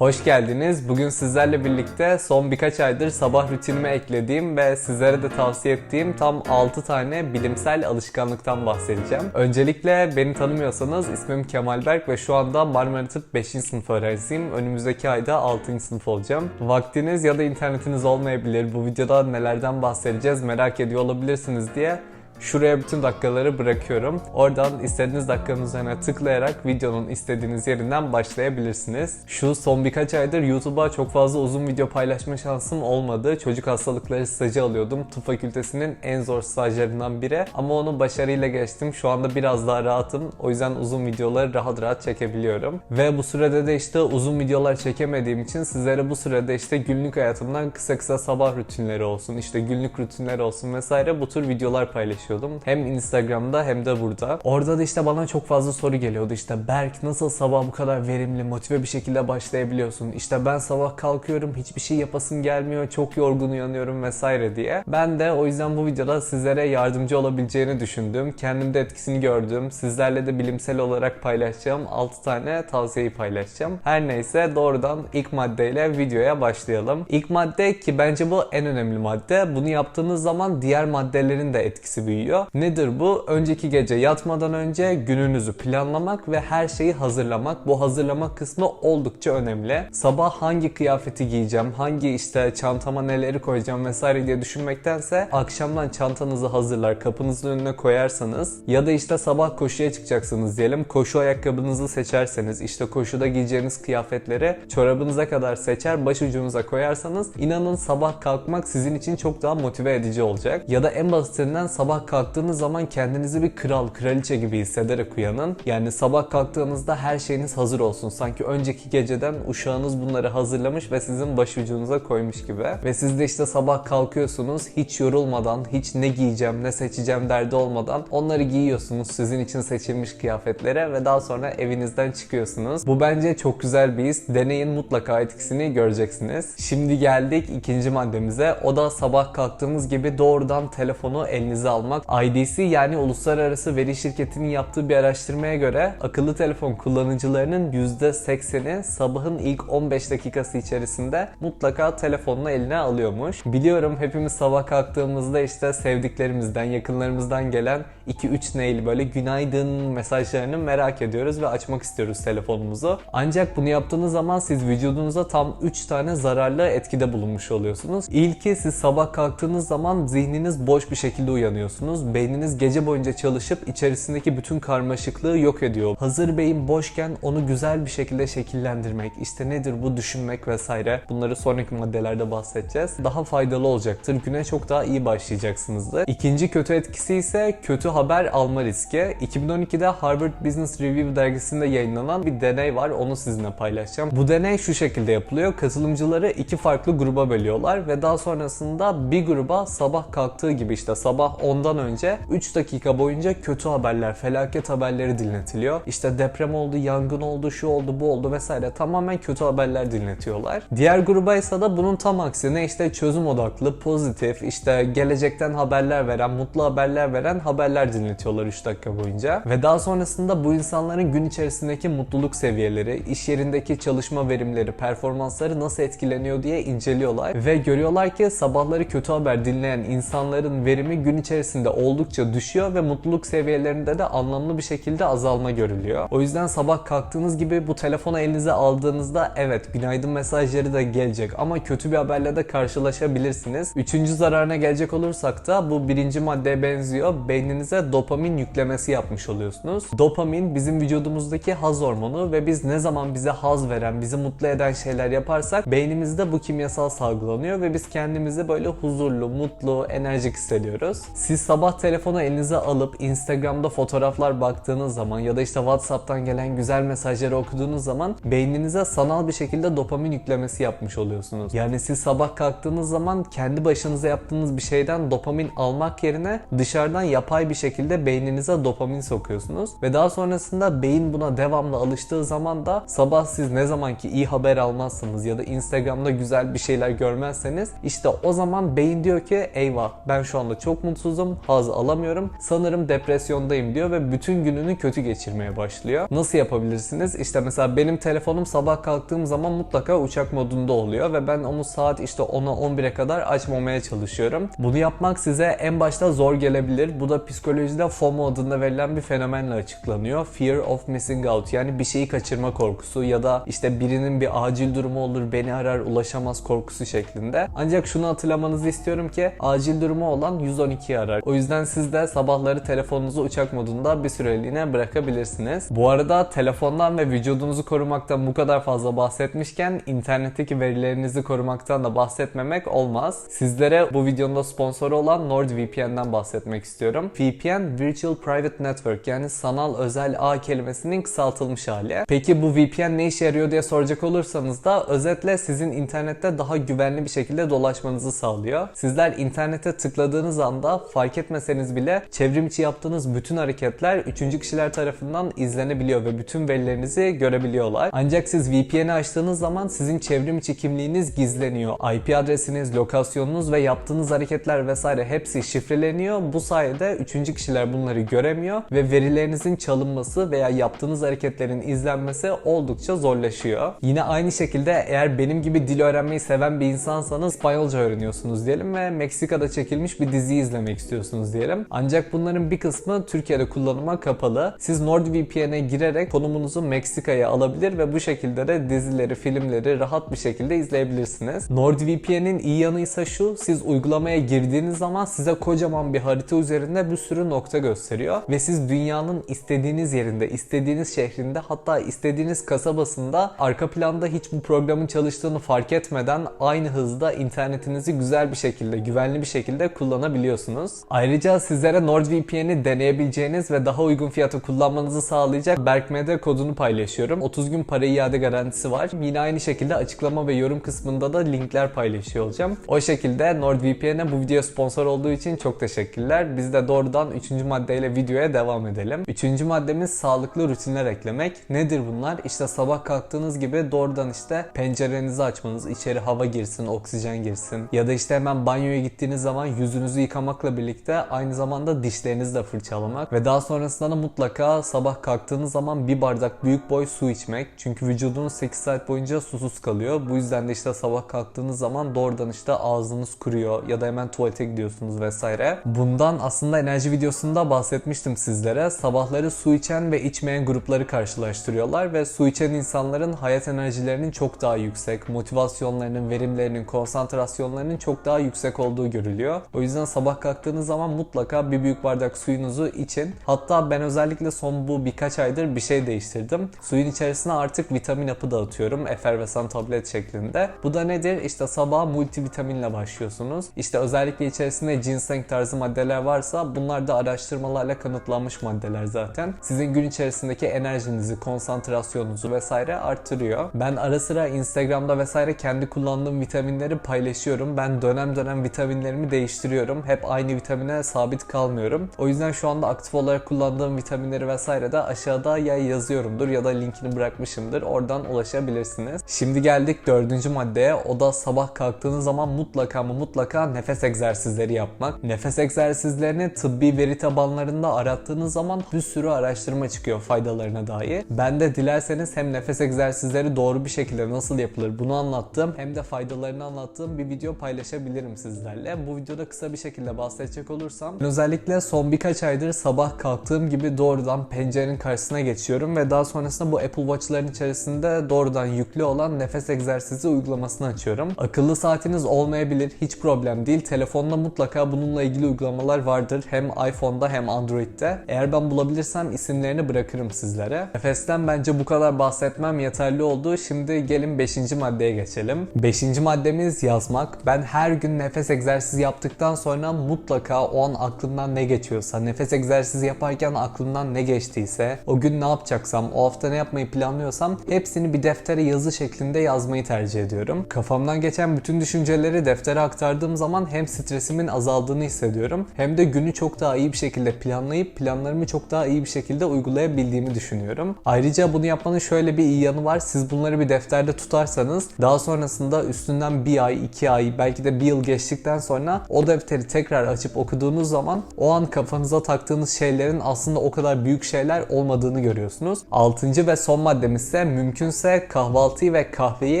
Hoş geldiniz. Bugün sizlerle birlikte son birkaç aydır sabah rutinime eklediğim ve sizlere de tavsiye ettiğim tam 6 tane bilimsel alışkanlıktan bahsedeceğim. Öncelikle beni tanımıyorsanız ismim Kemal Berk ve şu anda Marmara Tıp 5. sınıf öğrencisiyim. Önümüzdeki ayda 6. sınıf olacağım. Vaktiniz ya da internetiniz olmayabilir. Bu videoda nelerden bahsedeceğiz merak ediyor olabilirsiniz diye Şuraya bütün dakikaları bırakıyorum. Oradan istediğiniz dakikanın üzerine tıklayarak videonun istediğiniz yerinden başlayabilirsiniz. Şu son birkaç aydır YouTube'a çok fazla uzun video paylaşma şansım olmadı. Çocuk hastalıkları stajı alıyordum. Tıp fakültesinin en zor stajlarından biri. Ama onu başarıyla geçtim. Şu anda biraz daha rahatım. O yüzden uzun videoları rahat rahat çekebiliyorum. Ve bu sürede de işte uzun videolar çekemediğim için sizlere bu sürede işte günlük hayatımdan kısa kısa sabah rutinleri olsun, işte günlük rutinleri olsun vesaire bu tür videolar paylaşıyorum paylaşıyordum. Hem Instagram'da hem de burada. Orada da işte bana çok fazla soru geliyordu. İşte Berk nasıl sabah bu kadar verimli, motive bir şekilde başlayabiliyorsun? İşte ben sabah kalkıyorum, hiçbir şey yapasım gelmiyor, çok yorgun uyanıyorum vesaire diye. Ben de o yüzden bu videoda sizlere yardımcı olabileceğini düşündüm. Kendimde etkisini gördüm. Sizlerle de bilimsel olarak paylaşacağım 6 tane tavsiyeyi paylaşacağım. Her neyse doğrudan ilk maddeyle videoya başlayalım. İlk madde ki bence bu en önemli madde. Bunu yaptığınız zaman diğer maddelerin de etkisi büyüyor büyüyor. Nedir bu? Önceki gece yatmadan önce gününüzü planlamak ve her şeyi hazırlamak. Bu hazırlama kısmı oldukça önemli. Sabah hangi kıyafeti giyeceğim, hangi işte çantama neleri koyacağım vesaire diye düşünmektense akşamdan çantanızı hazırlar, kapınızın önüne koyarsanız ya da işte sabah koşuya çıkacaksınız diyelim. Koşu ayakkabınızı seçerseniz işte koşuda giyeceğiniz kıyafetleri çorabınıza kadar seçer, başucunuza koyarsanız inanın sabah kalkmak sizin için çok daha motive edici olacak. Ya da en basitinden sabah kalktığınız zaman kendinizi bir kral, kraliçe gibi hissederek uyanın. Yani sabah kalktığınızda her şeyiniz hazır olsun. Sanki önceki geceden uşağınız bunları hazırlamış ve sizin başucunuza koymuş gibi. Ve siz de işte sabah kalkıyorsunuz hiç yorulmadan, hiç ne giyeceğim, ne seçeceğim derdi olmadan onları giyiyorsunuz sizin için seçilmiş kıyafetlere ve daha sonra evinizden çıkıyorsunuz. Bu bence çok güzel bir his. Deneyin mutlaka etkisini göreceksiniz. Şimdi geldik ikinci maddemize. O da sabah kalktığımız gibi doğrudan telefonu elinize almak IDC yani Uluslararası Veri Şirketi'nin yaptığı bir araştırmaya göre akıllı telefon kullanıcılarının %80'i sabahın ilk 15 dakikası içerisinde mutlaka telefonunu eline alıyormuş. Biliyorum hepimiz sabah kalktığımızda işte sevdiklerimizden, yakınlarımızdan gelen 2-3 mail böyle günaydın mesajlarını merak ediyoruz ve açmak istiyoruz telefonumuzu. Ancak bunu yaptığınız zaman siz vücudunuza tam 3 tane zararlı etkide bulunmuş oluyorsunuz. İlki siz sabah kalktığınız zaman zihniniz boş bir şekilde uyanıyorsunuz. Beyniniz gece boyunca çalışıp içerisindeki bütün karmaşıklığı yok ediyor. Hazır beyin boşken onu güzel bir şekilde şekillendirmek, işte nedir bu düşünmek vesaire bunları sonraki maddelerde bahsedeceğiz. Daha faydalı olacaktır. Güne çok daha iyi başlayacaksınızdır. İkinci kötü etkisi ise kötü haber alma riski. 2012'de Harvard Business Review dergisinde yayınlanan bir deney var. Onu sizinle paylaşacağım. Bu deney şu şekilde yapılıyor. Katılımcıları iki farklı gruba bölüyorlar ve daha sonrasında bir gruba sabah kalktığı gibi işte sabah ondan önce 3 dakika boyunca kötü haberler, felaket haberleri dinletiliyor. İşte deprem oldu, yangın oldu, şu oldu, bu oldu vesaire tamamen kötü haberler dinletiyorlar. Diğer gruba ise da bunun tam aksine işte çözüm odaklı, pozitif, işte gelecekten haberler veren, mutlu haberler veren haberler dinletiyorlar 3 dakika boyunca. Ve daha sonrasında bu insanların gün içerisindeki mutluluk seviyeleri, iş yerindeki çalışma verimleri, performansları nasıl etkileniyor diye inceliyorlar. Ve görüyorlar ki sabahları kötü haber dinleyen insanların verimi gün içerisinde oldukça düşüyor ve mutluluk seviyelerinde de anlamlı bir şekilde azalma görülüyor. O yüzden sabah kalktığınız gibi bu telefonu elinize aldığınızda evet günaydın mesajları da gelecek ama kötü bir haberle de karşılaşabilirsiniz. Üçüncü zararına gelecek olursak da bu birinci maddeye benziyor. Beyninize dopamin yüklemesi yapmış oluyorsunuz. Dopamin bizim vücudumuzdaki haz hormonu ve biz ne zaman bize haz veren, bizi mutlu eden şeyler yaparsak beynimizde bu kimyasal salgılanıyor ve biz kendimizi böyle huzurlu, mutlu, enerjik hissediyoruz. Siz sabah telefonu elinize alıp Instagram'da fotoğraflar baktığınız zaman ya da işte WhatsApp'tan gelen güzel mesajları okuduğunuz zaman beyninize sanal bir şekilde dopamin yüklemesi yapmış oluyorsunuz. Yani siz sabah kalktığınız zaman kendi başınıza yaptığınız bir şeyden dopamin almak yerine dışarıdan yapay bir şekilde beyninize dopamin sokuyorsunuz ve daha sonrasında beyin buna devamlı alıştığı zaman da sabah siz ne zaman ki iyi haber almazsanız ya da Instagram'da güzel bir şeyler görmezseniz işte o zaman beyin diyor ki eyvah ben şu anda çok mutsuzum haz alamıyorum. Sanırım depresyondayım diyor ve bütün gününü kötü geçirmeye başlıyor. Nasıl yapabilirsiniz? İşte mesela benim telefonum sabah kalktığım zaman mutlaka uçak modunda oluyor ve ben onu saat işte 10'a 11'e kadar açmamaya çalışıyorum. Bunu yapmak size en başta zor gelebilir. Bu da psikolojide FOMO adında verilen bir fenomenle açıklanıyor. Fear of missing out yani bir şeyi kaçırma korkusu ya da işte birinin bir acil durumu olur beni arar ulaşamaz korkusu şeklinde. Ancak şunu hatırlamanızı istiyorum ki acil durumu olan 112'yi arar. O yüzden siz de sabahları telefonunuzu uçak modunda bir süreliğine bırakabilirsiniz. Bu arada telefondan ve vücudunuzu korumaktan bu kadar fazla bahsetmişken internetteki verilerinizi korumaktan da bahsetmemek olmaz. Sizlere bu videonun sponsoru olan NordVPN'den bahsetmek istiyorum. VPN Virtual Private Network yani sanal özel ağ kelimesinin kısaltılmış hali. Peki bu VPN ne işe yarıyor diye soracak olursanız da özetle sizin internette daha güvenli bir şekilde dolaşmanızı sağlıyor. Sizler internete tıkladığınız anda fark etmeseniz bile çevrim içi yaptığınız bütün hareketler üçüncü kişiler tarafından izlenebiliyor ve bütün verilerinizi görebiliyorlar. Ancak siz VPN'i açtığınız zaman sizin çevrim içi kimliğiniz gizleniyor. IP adresiniz, lokasyonunuz ve yaptığınız hareketler vesaire hepsi şifreleniyor. Bu sayede üçüncü kişiler bunları göremiyor ve verilerinizin çalınması veya yaptığınız hareketlerin izlenmesi oldukça zorlaşıyor. Yine aynı şekilde eğer benim gibi dil öğrenmeyi seven bir insansanız İspanyolca öğreniyorsunuz diyelim ve Meksika'da çekilmiş bir dizi izlemek istiyorsunuz diyelim. Ancak bunların bir kısmı Türkiye'de kullanıma kapalı. Siz NordVPN'e girerek konumunuzu Meksika'ya alabilir ve bu şekilde de dizileri, filmleri rahat bir şekilde izleyebilirsiniz. NordVPN'in iyi yanı ise şu, siz uygulamaya girdiğiniz zaman size kocaman bir harita üzerinde bir sürü nokta gösteriyor ve siz dünyanın istediğiniz yerinde, istediğiniz şehrinde hatta istediğiniz kasabasında arka planda hiç bu programın çalıştığını fark etmeden aynı hızda internetinizi güzel bir şekilde, güvenli bir şekilde kullanabiliyorsunuz. Ayrıca sizlere NordVPN'i deneyebileceğiniz ve daha uygun fiyata kullanmanızı sağlayacak BerkMD kodunu paylaşıyorum. 30 gün para iade garantisi var. Yine aynı şekilde açıklama ve yorum kısmında da linkler paylaşıyor olacağım. O şekilde NordVPN'e bu video sponsor olduğu için çok teşekkürler. Biz de doğrudan 3. maddeyle videoya devam edelim. 3. maddemiz sağlıklı rutinler eklemek. Nedir bunlar? İşte sabah kalktığınız gibi doğrudan işte pencerenizi açmanız, içeri hava girsin, oksijen girsin. Ya da işte hemen banyoya gittiğiniz zaman yüzünüzü yıkamakla birlikte aynı zamanda dişlerinizi de fırçalamak. Ve daha sonrasında da mutlaka sabah kalktığınız zaman bir bardak büyük boy su içmek. Çünkü vücudunuz 8 saat boyunca susuz kalıyor. Bu yüzden de işte sabah kalktığınız zaman doğrudan işte ağzınız kuruyor ya da hemen tuvalete gidiyorsunuz vesaire. Bundan aslında enerji videosunda bahsetmiştim sizlere. Sabahları su içen ve içmeyen grupları karşılaştırıyorlar ve su içen insanların hayat enerjilerinin çok daha yüksek, motivasyonlarının, verimlerinin, konsantrasyonlarının çok daha yüksek olduğu görülüyor. O yüzden sabah kalktığınız zaman mutlaka bir büyük bardak suyunuzu için. Hatta ben özellikle son bu birkaç aydır bir şey değiştirdim. Suyun içerisine artık vitamin hapı dağıtıyorum. Efervesan tablet şeklinde. Bu da nedir? İşte sabah multivitaminle başlıyorsunuz. İşte özellikle içerisinde ginseng tarzı maddeler varsa bunlar da araştırmalarla kanıtlanmış maddeler zaten. Sizin gün içerisindeki enerjinizi, konsantrasyonunuzu vesaire arttırıyor. Ben ara sıra Instagram'da vesaire kendi kullandığım vitaminleri paylaşıyorum. Ben dönem dönem vitaminlerimi değiştiriyorum. Hep aynı vitamine sabit kalmıyorum. O yüzden şu anda aktif olarak kullandığım vitaminleri vesaire de aşağıda ya yazıyorumdur ya da linkini bırakmışımdır. Oradan ulaşabilirsiniz. Şimdi geldik dördüncü maddeye. O da sabah kalktığınız zaman mutlaka mı mutlaka nefes egzersizleri yapmak. Nefes egzersizlerini tıbbi veri tabanlarında arattığınız zaman bir sürü araştırma çıkıyor faydalarına dair. Ben de dilerseniz hem nefes egzersizleri doğru bir şekilde nasıl yapılır bunu anlattığım hem de faydalarını anlattığım bir video paylaşabilirim sizlerle. Bu videoda kısa bir şekilde bahsedecek olursam özellikle son birkaç aydır sabah kalktığım gibi doğrudan pencerenin karşısına geçiyorum ve daha sonrasında bu Apple Watch'ların içerisinde doğrudan yüklü olan nefes egzersizi uygulamasını açıyorum. Akıllı saatiniz olmayabilir hiç problem değil. Telefonda mutlaka bununla ilgili uygulamalar vardır. Hem iPhone'da hem Android'de. Eğer ben bulabilirsem isimlerini bırakırım sizlere. Nefesten bence bu kadar bahsetmem yeterli oldu. Şimdi gelin 5. maddeye geçelim. 5. maddemiz yazmak. Ben her gün nefes egzersizi yaptıktan sonra mutlaka o an aklımdan ne geçiyorsa, nefes egzersizi yaparken aklımdan ne geçtiyse, o gün ne yapacaksam, o hafta ne yapmayı planlıyorsam hepsini bir deftere yazı şeklinde yazmayı tercih ediyorum. Kafamdan geçen bütün düşünceleri deftere aktardığım zaman hem stresimin azaldığını hissediyorum hem de günü çok daha iyi bir şekilde planlayıp planlarımı çok daha iyi bir şekilde uygulayabildiğimi düşünüyorum. Ayrıca bunu yapmanın şöyle bir iyi yanı var. Siz bunları bir defterde tutarsanız daha sonrasında üstünden bir ay, iki ay belki de bir yıl geçtikten sonra o defteri tekrar açıp okuduğunuz zaman o an kafanıza taktığınız şeylerin aslında o kadar büyük şeyler olmadığını görüyorsunuz. Altıncı ve son maddemiz ise mümkünse kahvaltıyı ve kahveyi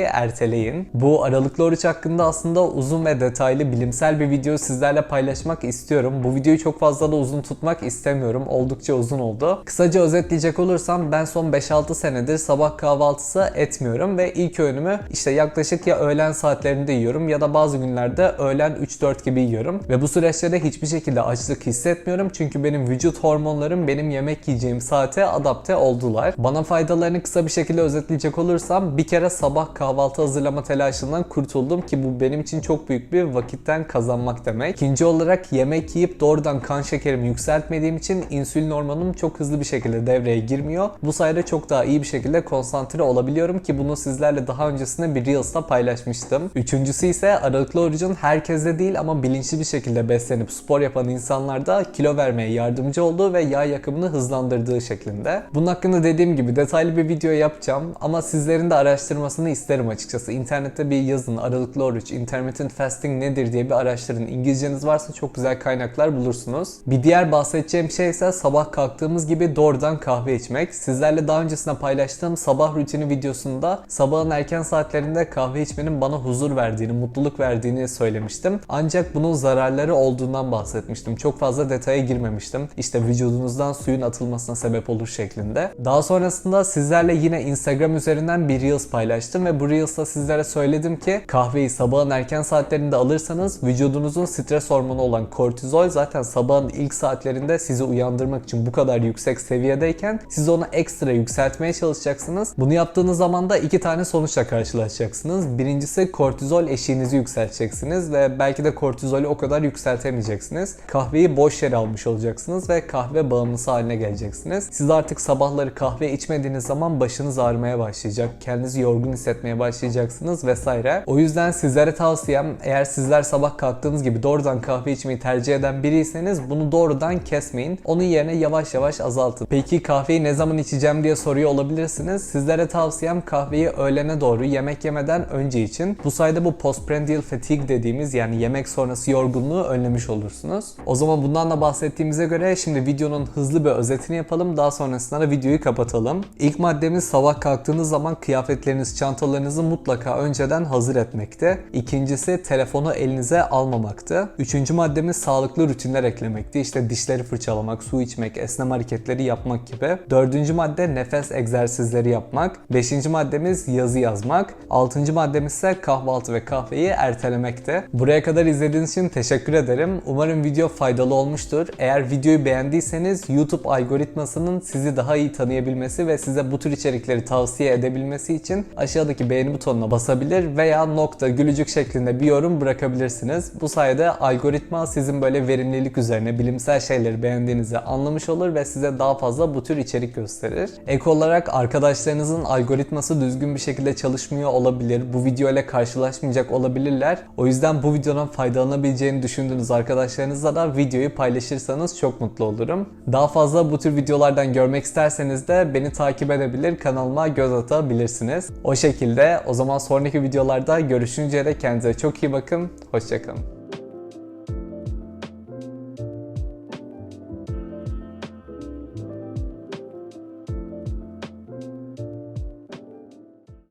erteleyin. Bu aralıklı oruç hakkında aslında uzun ve detaylı bilimsel bir video sizlerle paylaşmak istiyorum. Bu videoyu çok fazla da uzun tutmak istemiyorum. Oldukça uzun oldu. Kısaca özetleyecek olursam ben son 5-6 senedir sabah kahvaltısı etmiyorum ve ilk öğünümü işte yaklaşık ya öğlen saatlerinde yiyorum ya da bazı günlerde öğlen 3-4 gibi yiyorum. Ve bu süreçte de hiçbir şekilde açlık hissetmiyorum çünkü benim vücut hormonlarım benim yemek yiyeceğim saate adapte oldular. Bana faydalarını kısa bir şekilde özetleyecek olursam bir kere sabah kahvaltı hazırlama telaşından kurtuldum ki bu benim için çok büyük bir vakitten kazanmak demek. İkinci olarak yemek yiyip doğrudan kan şekerimi yükseltmediğim için insülin hormonum çok hızlı bir şekilde devreye girmiyor. Bu sayede çok daha iyi bir şekilde konsantre olabiliyorum ki bunu sizlerle daha öncesinde bir Reels'ta paylaşmıştım. Üçüncüsü ise aralıklı orucun herkeste değil ama bilinçli bir şekilde beslenip spor yapan insanlarda kilo vermeye yardımcı olduğu ve yağ yakımını hızlandırdığı şeklinde. Bunun hakkında dediğim gibi detaylı bir video yapacağım ama sizlerin de araştırmasını isterim açıkçası. İnternette bir yazın aralıklı oruç, intermittent fasting nedir diye bir araştırın. İngilizceniz varsa çok güzel kaynaklar bulursunuz. Bir diğer bahsedeceğim şey ise sabah kalktığımız gibi doğrudan kahve içmek. Sizlerle daha öncesinde paylaştığım sabah rutini videosunda sabahın erken saatlerinde kahve içmenin bana huzur verdiğini, mutluluk verdiğini söylemiştim. Ancak bunun zararları olduğundan bahsetmiştim. Çok fazla detaya girmemiştim. İşte vücudunuzdan suyun atılmasına sebep olur şeklinde. Daha sonrasında sizlerle yine Instagram üzerinden bir Reels paylaştım ve bu Reels'ta sizlere söyledim ki kahveyi sabahın erken saatlerinde alırsanız vücudunuzun stres hormonu olan kortizol zaten sabahın ilk saatlerinde sizi uyandırmak için bu kadar yüksek seviyedeyken siz onu ekstra yükseltmeye çalışacaksınız. Bunu yaptığınız zaman da iki tane sonuçla karşılaşacaksınız. Birincisi kortizol eşiğinizi yükselteceksiniz ve belki de kortizolü o kadar yükseltemeyeceksiniz. Kahveyi boş yere almış olacaksınız ve kahve bağımlısı haline geleceksiniz. Siz artık sabahları kahve içmediğiniz zaman başınız ağrımaya başlayacak, kendinizi yorgun hissetmeye başlayacaksınız vesaire. O yüzden sizlere tavsiyem eğer sizler sabah kalktığınız gibi doğrudan kahve içmeyi tercih eden biriyseniz bunu doğrudan kesmeyin. Onun yerine yavaş yavaş azaltın. Peki kahveyi ne zaman içeceğim diye soruyor olabilirsiniz. Sizlere tavsiyem kahveyi öğlene doğru yemek yemeden önce için. Bu sayede bu postprandial fatigue dediğimiz yani yemek sonrası yorgunluğu önlemiş olursunuz. O zaman bundan da bahsettiğimize göre şimdi videonun hızlı bir özetini yapalım. Daha sonrasında da videoyu kapatalım. İlk maddemiz sabah kalktığınız zaman kıyafetleriniz, çantalarınızı mutlaka önceden hazır etmekti. İkincisi telefonu elinize almamaktı. Üçüncü maddemiz sağlıklı rutinler eklemekti. İşte dişleri fırçalamak, su içmek, esneme hareketleri yapmak gibi. Dördüncü madde nefes egzersizleri yapmak. Beşinci maddemiz yazı yazmak. Altıncı maddemiz ise kahvaltı ve kahveyi ertelemekti. Buraya kadar izlediğiniz için teşekkür ederim. Umarım video faydalı olmuştur. Eğer videoyu beğendiyseniz YouTube algoritmasının sizi daha iyi tanıyabilmesi ve size bu tür içerikleri tavsiye edebilmesi için aşağıdaki beğeni butonuna basabilir veya nokta gülücük şeklinde bir yorum bırakabilirsiniz. Bu sayede algoritma sizin böyle verimlilik üzerine bilimsel şeyleri beğendiğinizi anlamış olur ve size daha fazla bu tür içerik gösterir. Ek olarak arkadaşlarınızın algoritması düzgün bir şekilde çalışmıyor olabilir. Bu video ile karşılaşmayacak olabilirler. O yüzden bu videonun faydalanabileceğini düşündüğünüz arkadaşlarınızla da videoyu paylaşırsanız çok mutlu olurum. Daha fazla bu tür videolardan görmek isterseniz de beni takip edebilir, kanalıma göz atabilirsiniz. O şekilde o zaman sonraki videolarda görüşünceye dek kendinize çok iyi bakın. Hoşçakalın.